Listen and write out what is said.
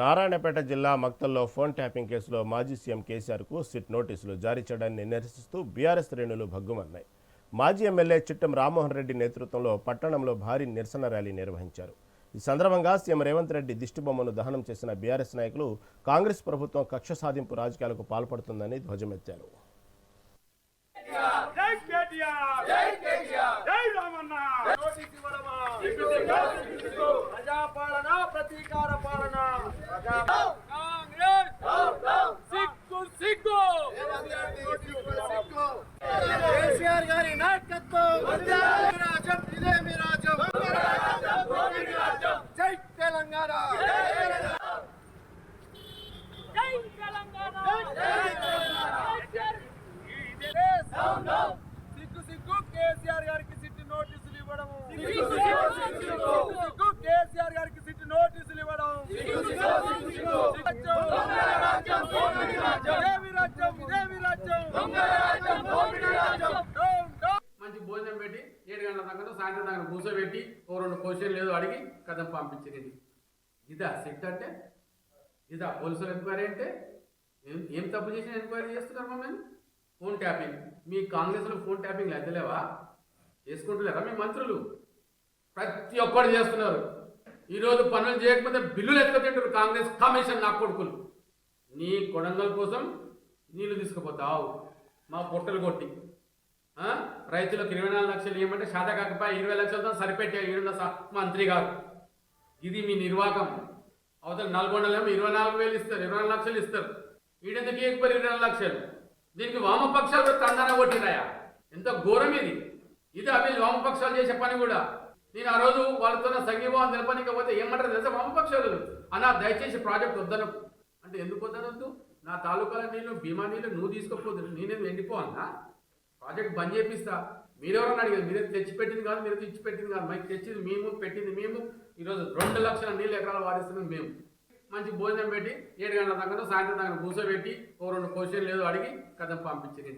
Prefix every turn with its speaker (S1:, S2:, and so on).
S1: నారాయణపేట జిల్లా మక్తల్లో phone tapping కేసులో మాజీ సీఎం కేసీఆర్కు సిట్ నోటీసులు జారీ చేయడాన్ని నిరసిస్తూ బీఆర్ఎస్ శ్రేణులు భగ్గుమన్నాయి. మాజీ ఎమ్మెల్యే చిట్టం రామ్మోహన్ రెడ్డి నేతృత్వంలో పట్టణంలో భారీ నిరసన ర్యాలీ నిర్వహించారు. ఈ సందర్భంగా సీఎం రేవంత్ రెడ్డి దిష్టిబొమ్మను దహనం చేసిన బీఆర్ఎస్ నాయకులు కాంగ్రెస్ ప్రభుత్వం కక్ష సాధింపు రాజకీయాలకు పాల్పడుతుందని ధ్వజమెత్తారు.
S2: ప్రజాపాలన ప్రతీకార పాలన ప్రజా కాంగ్రెస్ సిగ్గు సిగ్గు కేసీఆర్ గారి నాయకత్వం రాజ్యం ఇదే మీ రాజ్యం జై తెలంగాణ
S3: జై తెలంగాణ
S2: ఇదే సౌండ్ సిగ్గు సిగ్గు కేసీఆర్ గారికి సిట్టి నోటీసులు ఇవ్వడం కేసీఆర్ గారికి సిట్టి నోటీసులు ఇవ్వడం. రాజ్యం, ఇదేమి రాజ్యం ఇదేమి రాజ్యం డౌన్, డౌన్.
S4: మంచి భోజనం పెట్టి ఏడు గంటల దాకా సాయంత్రం దాకా కూర్చోబెట్టి ఓ రెండు క్వశ్చన్ లేదు అడిగి కథం పంపించింది. ఇదా సిట్ అంటే? ఇదా పోలీసులు ఎంక్వైరీ అంటే? ఏం తప్పు చేసిన ఎంక్వైరీ చేస్తున్నారు మమ్మల్ని? Phone tapping. మీ కాంగ్రెస్లో ఫోన్ ట్యాపింగ్ ఎద్దలేవా చేసుకుంటలేరా మీ మంత్రులు? ప్రతి ఒక్కరు చేస్తున్నారు. ఈరోజు పనులు చేయకపోతే బిల్లులు ఎత్తుకుంటారు కాంగ్రెస్ కమిషన్ నా కొడుకులు. నీ కొడంగల్ కోసం నీళ్ళు తీసుకుపోతావు. మా పొట్టలు కొట్టి. రైతులకు ఇరవై నాలుగు లక్షలు ఇవ్వమంటే శాత కాకపోయి ఇరవై లక్షలతో సరిపెట్టే ఈడున్న మంత్రి గారు. ఇది మీ నిర్వాహకం అవతల నల్గొండలేమో ఇరవై నాలుగు వేలు ఇస్తారు ఇరవై నాలుగు లక్షలు ఇస్తారు. వీడెందుకు ఇవ్వకపోయి ఇరవై నాలుగు లక్షలు? దీనికి వామపక్షాలు తందన కొట్టినాయా ఎంత ఘోరం ఇది. ఇది అవి వామపక్షాలు చేసే పని కూడా. నేను ఆ రోజు వాళ్ళతో సంఘీభావం నిలపనికపోతే ఏమంటారు తెలుసా వామపక్షాలు? అన్న దయచేసి ప్రాజెక్ట్ వద్దనకు. అంటే ఎందుకు వద్దనొద్దు? నా తాలూకాల నీళ్ళు భీమా నీళ్ళు నువ్వు తీసుకోకపోదు నేనేది ఎండిపోవాలన్నా ప్రాజెక్ట్ బంద్ చేపిస్తా. మీరెవరన్నా అడిగారు? మీరే తెచ్చిపెట్టింది కాదు మీరు తెచ్చిపెట్టింది కాదు. మాకు తెచ్చింది మేము పెట్టింది మేము. ఈరోజు రెండు లక్షల నీళ్ళు ఎకరాలు వారిస్తున్నాం మేము. మంచి భోజనం పెట్టి ఏడు గంటల దాకా సాయంత్రం దాకా కూర్చోబెట్టి ఓ రెండు క్వశ్చన్ లేదు అడిగి కథ పంపించింది